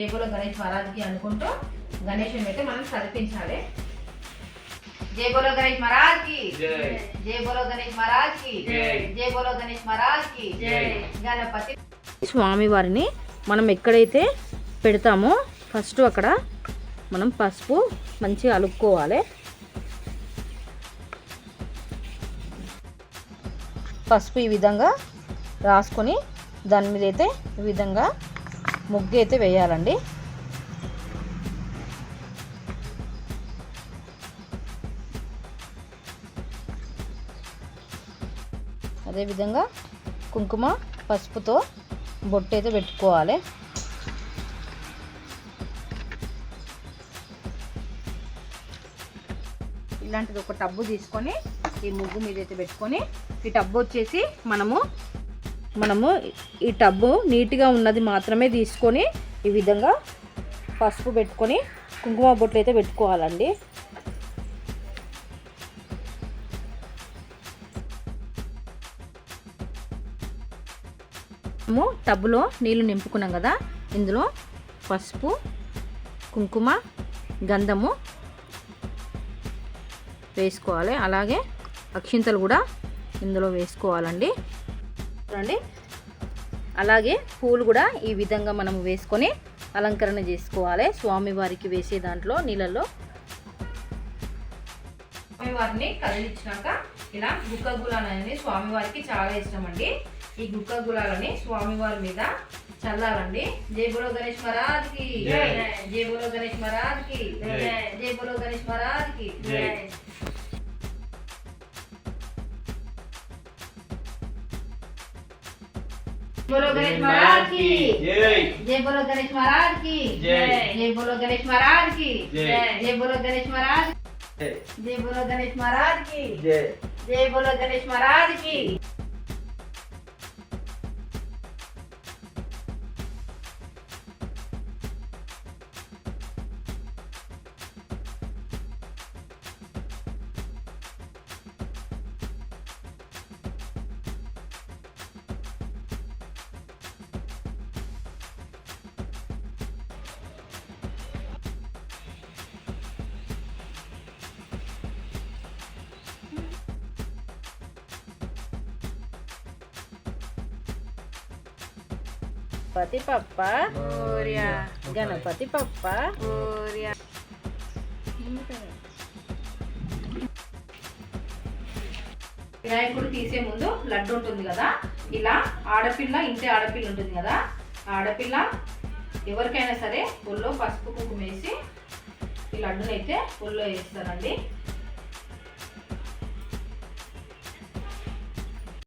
జేబులో గణేష్ మహారాజ్కి అనుకుంటూ గణేషుని అయితే మనం చదివించాలి జై బోలో గణేష్ మహారాజ్కి జై. బోలో గణేష్ మహారాజ్కి జై. బోలో గణేష్ మహారాజ్కి. గణపతి స్వామివారిని మనం ఎక్కడైతే పెడతామో ఫస్ట్ అక్కడ మనం పసుపు మంచిగా అలుక్కోవాలి పసుపు ఈ విధంగా రాసుకొని దాని మీద అయితే ఈ విధంగా ముగ్గు అయితే వేయాలండి. అదేవిధంగా కుంకుమ పసుపుతో బొట్టు అయితే పెట్టుకోవాలి. ఇలాంటిది ఒక టబ్బు తీసుకొని ఈ ముగ్గు మీద అయితే పెట్టుకొని ఈ టబ్బు వచ్చేసి మనము మనము ఈ టబ్బు నీట్గా ఉన్నది మాత్రమే తీసుకొని ఈ విధంగా పసుపు పెట్టుకొని కుంకుమ బొట్లు అయితే పెట్టుకోవాలండి. మనము టబ్బులో నీళ్ళు నింపుకున్నాం కదా ఇందులో పసుపు కుంకుమ గంధము వేసుకోవాలి. అలాగే అక్షింతలు కూడా ఇందులో వేసుకోవాలండి. చూడండి. అలాగే పూలు కూడా ఈ విధంగా మనం వేసుకొని అలంకరణ చేసుకోవాలి. స్వామివారికి వేసే దాంట్లో నీళ్ళల్లో. స్వామివారిని కదిలించినాక ఇలా గుక్క గులాలు అనేది స్వామివారికి చాలా ఇష్టం అండి. ఈ గుక్క గులాలని స్వామివారి మీద చల్లాలండి. జై బోలో గణేష్ మహారాజ్కి జై. జై బోలో గణేష్ మహారాజ్కి జై. జై బోలో గణేష్ మహారాజ్కి બોલો ગણેશ મહારાજ કી જય જય બોલો ગણેશ મહારાજ કી જય જય બોલો ગણેશ મહારાજ કી જય જય બોલો ગણેશ મહારાજ જય બોલો ગણેશ મહારાજ કી જય જય બોલો ગણેશ મહારાજ કી గణపతి పప్ప గణపతి పప్ప వినాయకుడు తీసే ముందు లడ్డు ఉంటుంది కదా? ఇలా ఆడపిల్ల ఇంటి ఆడపిల్ల ఉంటుంది కదా? ఆడపిల్ల ఎవరికైనా సరే ఒళ్ళో పసుపు కుంకుమ వేసి ఈ లడ్డునైతే ఒళ్ళో వేస్తారండి.